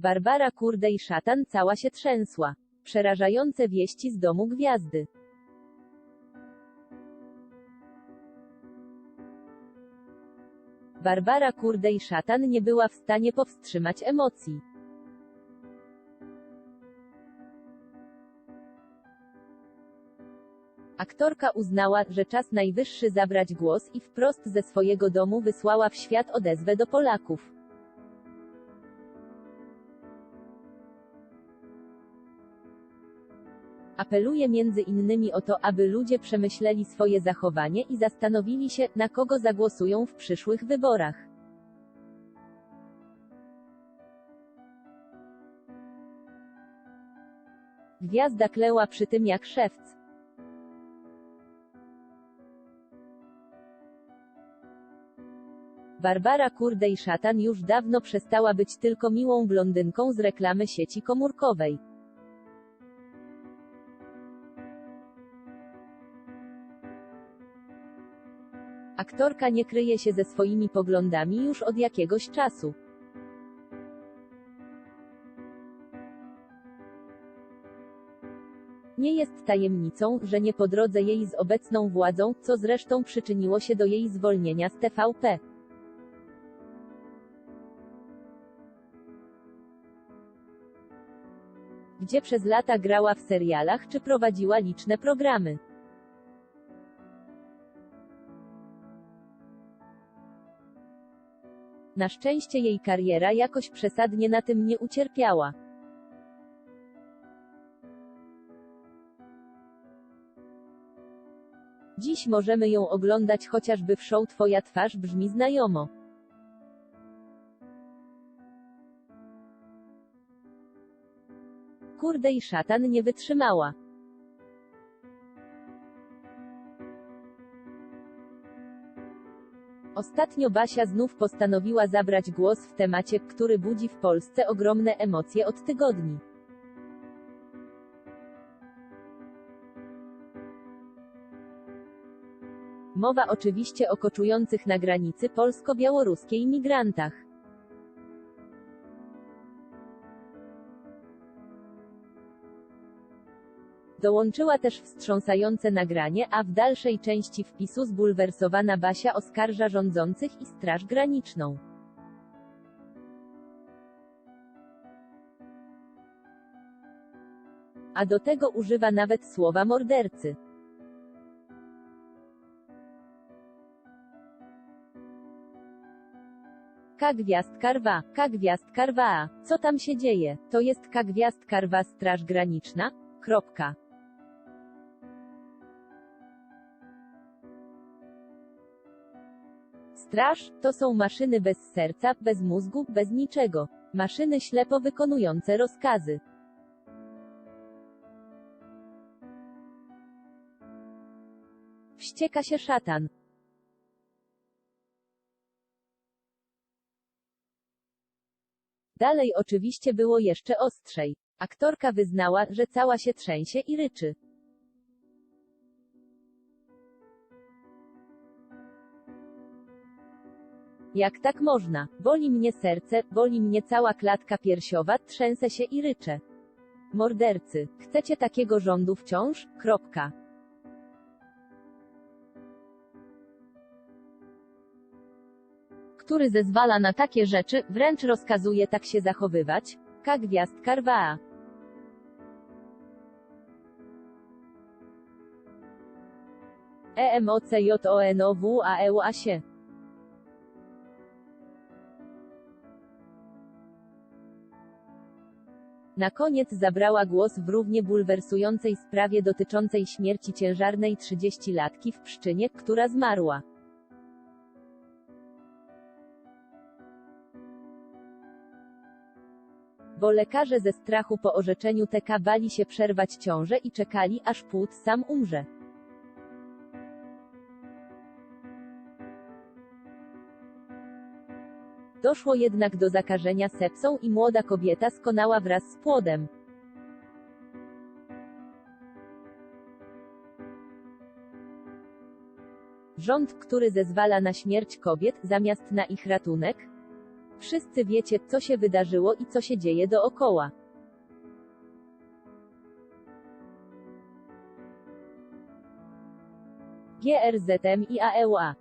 Barbara kurde i szatan cała się trzęsła. Przerażające wieści z domu gwiazdy. Barbara kurde i szatan nie była w stanie powstrzymać emocji. Aktorka uznała, że czas najwyższy zabrać głos i wprost ze swojego domu wysłała w świat odezwę do Polaków. Apeluje między innymi o to, aby ludzie przemyśleli swoje zachowanie i zastanowili się, na kogo zagłosują w przyszłych wyborach. Gwiazda kleła przy tym jak szewc. Barbara kurde i szatan już dawno przestała być tylko miłą blondynką z reklamy sieci komórkowej. Aktorka nie kryje się ze swoimi poglądami już od jakiegoś czasu. Nie jest tajemnicą, że nie po drodze jej z obecną władzą, co zresztą przyczyniło się do jej zwolnienia z TVP. Gdzie przez lata grała w serialach czy prowadziła liczne programy. Na szczęście jej kariera jakoś przesadnie na tym nie ucierpiała. Dziś możemy ją oglądać chociażby w show Twoja twarz brzmi znajomo. Kurde i szatan nie wytrzymała. Ostatnio Basia znów postanowiła zabrać głos w temacie, który budzi w Polsce ogromne emocje od tygodni. Mowa oczywiście o koczujących na granicy polsko-białoruskiej migrantach. Dołączyła też wstrząsające nagranie, a w dalszej części wpisu zbulwersowana Basia oskarża rządzących i Straż Graniczną. A do tego używa nawet słowa mordercy. K gwiazdka rwa, K gwiazdka rwa, co tam się dzieje? To jest K gwiazdka rwa Straż Graniczna? Kropka. Straż to są maszyny bez serca, bez mózgu, bez niczego. Maszyny ślepo wykonujące rozkazy. Wścieka się szatan. Dalej oczywiście było jeszcze ostrzej. Aktorka wyznała, że cała się trzęsie i ryczy. Jak tak można? Boli mnie serce, boli mnie cała klatka piersiowa, trzęsę się i ryczę. Mordercy, chcecie takiego rządu wciąż? Kropka. Który zezwala na takie rzeczy, wręcz rozkazuje tak się zachowywać? K gwiazdka rwa. E Na koniec zabrała głos w równie bulwersującej sprawie dotyczącej śmierci ciężarnej 30-latki w Pszczynie, która zmarła. Bo lekarze ze strachu po orzeczeniu TK bali się przerwać ciążę i czekali, aż płód sam umrze. Doszło jednak do zakażenia sepsą i młoda kobieta skonała wraz z płodem. Rząd, który zezwala na śmierć kobiet, zamiast na ich ratunek? Wszyscy wiecie, co się wydarzyło i co się dzieje dookoła. GRZM i AEUA